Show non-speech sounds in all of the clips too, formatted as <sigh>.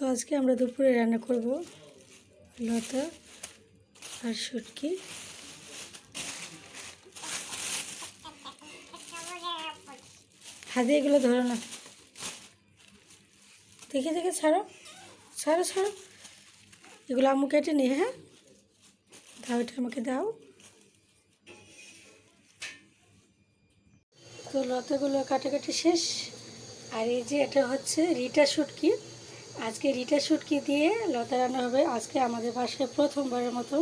তো আজকে আমরা দুপুরে রান্না করব লতা আর শুটকি। হাতে এগুলো ধরো না। দেখে দেখে ছাড়ো। ছাড়ো ছাড়ো। এগুলো আম্মু কেটে নিয়ে হ্যাঁ? দাও, এটা আমাকে দাও। তো লতাগুলো কাটাকাটি শেষ। আর এই যে এটা হচ্ছে রিটা শুটকি। আজকে রিটা শুটকি দিয়ে লতা রান্না হবে। আজকে আমাদের বাসায় প্রথমবারের মতো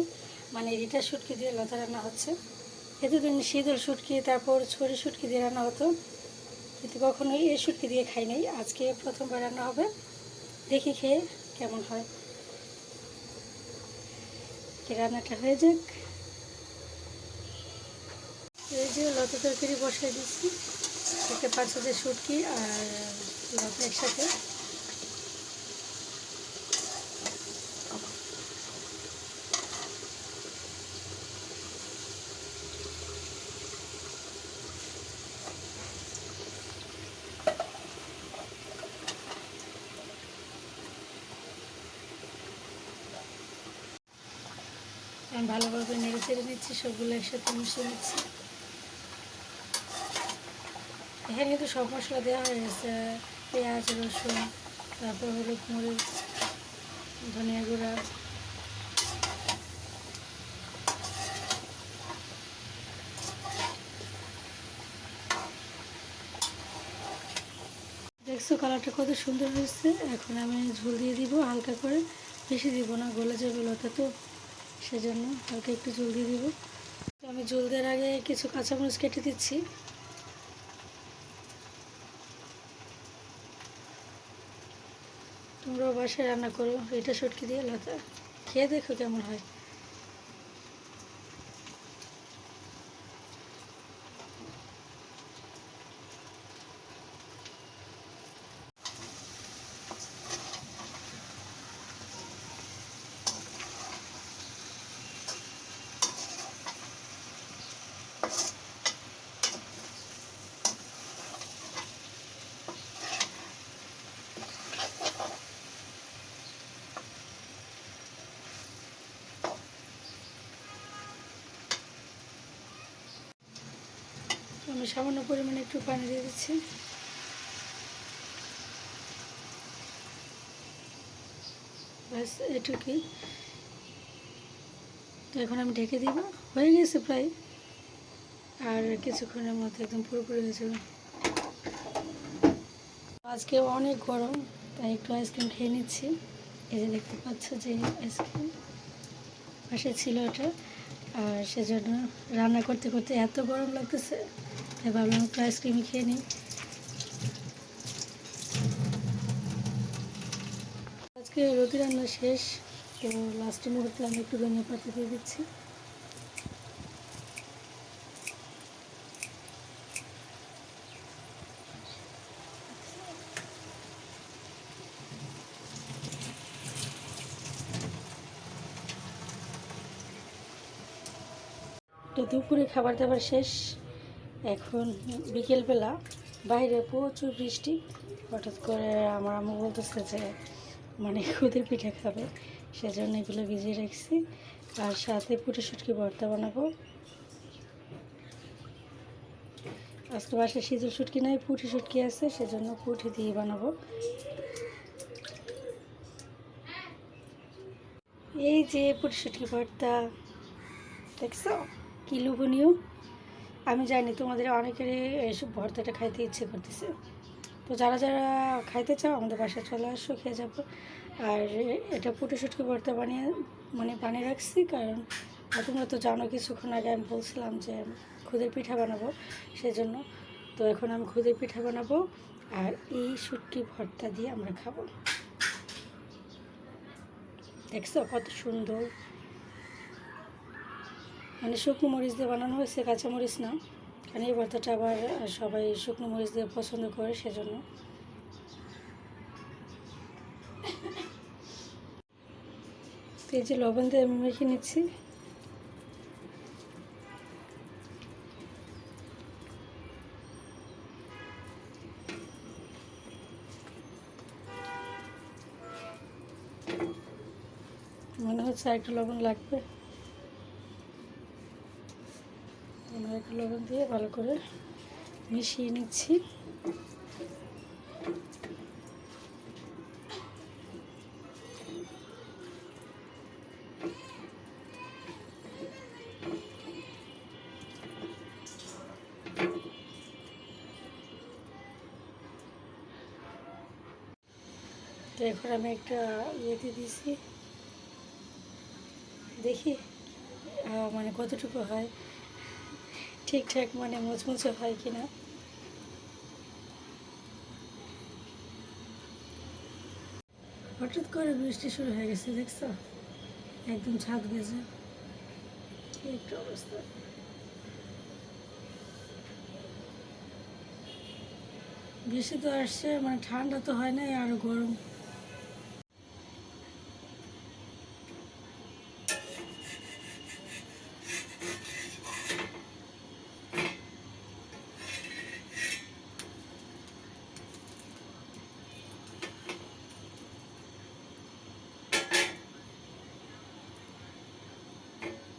মানে রিটা শুটকি দিয়ে লতা রান্না হচ্ছে। এতদিন শীতল শুটকি, তারপর ছড়ি শুটকি দিয়ে রান্না হতো। কিন্তু কখনোই এই শুটকি দিয়ে খাই নাই। আজকে প্রথমবার রান্না হবে। দেখি খেয়ে কেমন হয়। রান্নাটা হয়ে যাক। এই যে লতা তরকারি বসাই দিচ্ছি দেখতে পাচ্ছ যে শুটকি আর লতা একসাথে। আমি ভালোভাবে নেড়ে চেড়ে নিচ্ছি, সবগুলো একসাথে মিশিয়ে নিচ্ছি। এখানে কিন্তু সব মশলা দেওয়া হয়ে গেছে, পেঁয়াজ, রসুন, তারপর হলুদ মরিচ ধনিয়া গুঁড়া। দেখছ কালারটা কত সুন্দর হয়েছে। এখন আমি ঝোল দিয়ে দিব হালকা করে, বেশি দিব না, গলে যাবে লতা তো সেজন্য হালকা একটু জল দিয়ে দিব। আমি জল দেওয়ার আগে কিছু কাঁচামরিচ কেটে দিচ্ছি। তোমরাও বাসায় রান্না করো, এটা সটকে দিয়ে লতা। খেয়ে দেখো কেমন হয়। আমি সামান্য পরিমাণে একটু পানি দিয়ে দিচ্ছি। ব্যাস, এটুকুই। তো এখন আমি ঢেকে দিব। হয়ে গেছে প্রায়। আর কিছুক্ষণের মধ্যে একদম পুরোপুরি হয়ে যাবে। আজকে অনেক গরম, তাই একটু আইসক্রিম খেয়ে নিচ্ছি। এই যে দেখতে পাচ্ছ যে আইসক্রিম, পাশে ছিল এটা। আর সেজন্য রান্না করতে করতে এত গরম লাগতেছে। তাই ভাবলাম একটু আইসক্রিমই খেয়ে নিই। আজকে রুটি রান্না শেষ, তো লাস্টের মুহূর্তে আমি একটু ধনিয়া পাতা দিয়ে দিচ্ছি। তো দুপুরে খাবার দাবার শেষ। এখন বিকেলবেলা বাইরে প্রচুর বৃষ্টি। হঠাৎ করে আমার আম্মু বলতেছে যে মানে খুদের পিঠা খাবে, সেজন্য এগুলো ভিজিয়ে রাখছি। আর সাথে পুটি সুটকি ভর্তা বানাবো। আজকে বাসায় শীতল সুটকি নাই, পুটি সুটকি আছে, সেজন্য পুটি দিয়ে বানাবো। এই যে পুটি সুটকি ভর্তা, দেখছ? কি লোভনীয়। আমি জানি তোমাদের অনেকেরই এইসব ভর্তাটা খাইতে ইচ্ছে করতেছে। তো যারা যারা খাইতে চাও, আমাদের বাসায় চলে আসো, খেয়ে যাব। আর এটা পুটে শুটকি ভর্তা বানিয়ে মানে বানিয়ে রাখছি, কারণ তোমরা তো জানো কিছুক্ষণ আগে আমি বলছিলাম যে খুদের পিঠা বানাবো, সেজন্য। তো এখন আমি খুদের পিঠা বানাবো, আর এই শুটকি ভর্তা দিয়ে আমরা খাব। দেখছ কত সুন্দর? মানে শুকনো মরিচ দিয়ে বানানো হয়েছে, কাঁচা মরিচ না। কারণ এই ভর্তাটা আবার সবাই শুকনো মরিচ দিয়ে পছন্দ করে সেজন্য। এই যে লবণ দিয়ে আমি মেখে নিচ্ছি। মনে হচ্ছে একটু লবণ লাগবে। আমরা একটু লবণ দিয়ে ভালো করে মিশিয়ে নিচ্ছি। এখন আমি একটা ইয়েতে দিয়েছি। দেখি মানে কতটুকু হয়। ঠিকঠাক মানে মুচমুচে হয় কি না হঠাৎ করে বৃষ্টি শুরু হয়ে গেছে, দেখছ? একদম ছাদ গেছে। একটা অবস্থা। বৃষ্টি তো আসছে মানে ঠান্ডা তো হয় নাই, আরও গরম।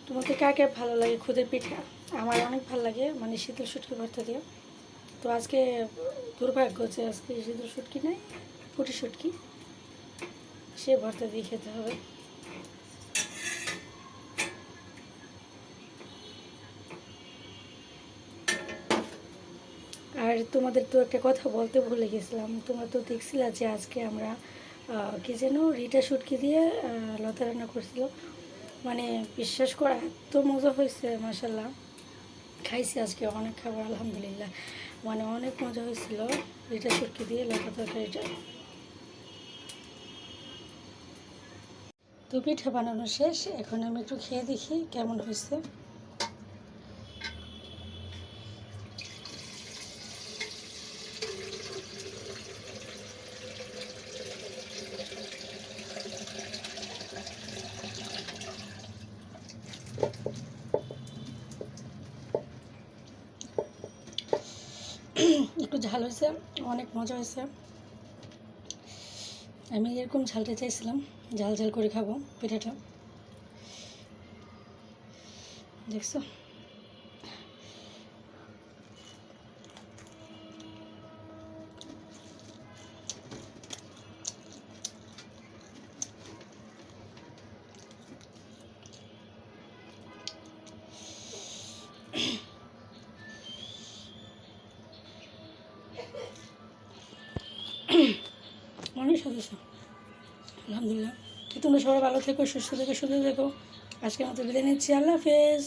তোমাকে কাকে ভালো লাগে? খুদের পিঠা। আমার অনেক ভালো লাগে মানে শীতল শুটকি ভর্তা দিয়ে। তো আজকে দুর্ভাগ্য যে আজকে শীতল শুটকি নাই ফুটি শুটকি। সে ভর্তা দিয়ে খেতে হবে। আর তোমাদের তো একটা কথা বলতে ভুলে গেছিলাম। তোমরা তো দেখছিলা যে আজকে আমরা কি যেন রিটা শুটকি দিয়ে লতা রান্না করছিল। মানে বিশ্বাস করা এত মজা হয়েছে মাসাল্লাহ খাইছি আজকে অনেক খাবার, আলহামদুলিল্লাহ। মানে অনেক মজা হয়েছিল। এটা সুরকি দিয়ে লতা তরকারিটা। তো পিঠা বানানো শেষ। এখন আমি একটু খেয়ে দেখি কেমন হয়েছে। <clears throat> একটু ঝাল হয়েছে, অনেক মজা হয়েছে। আমি এরকম ঝালটা চাইছিলাম, ঝাল ঝাল করে খাব পিঠাটা। দেখছ? সদস্য আলহামদুলিল্লাহ। তো তোমরা সবাই ভালো থেকো, সুস্থ থেকো সুস্থ থেকো। আজকের মতো বিদায় নিচ্ছি। আল্লাহ হাফেজ।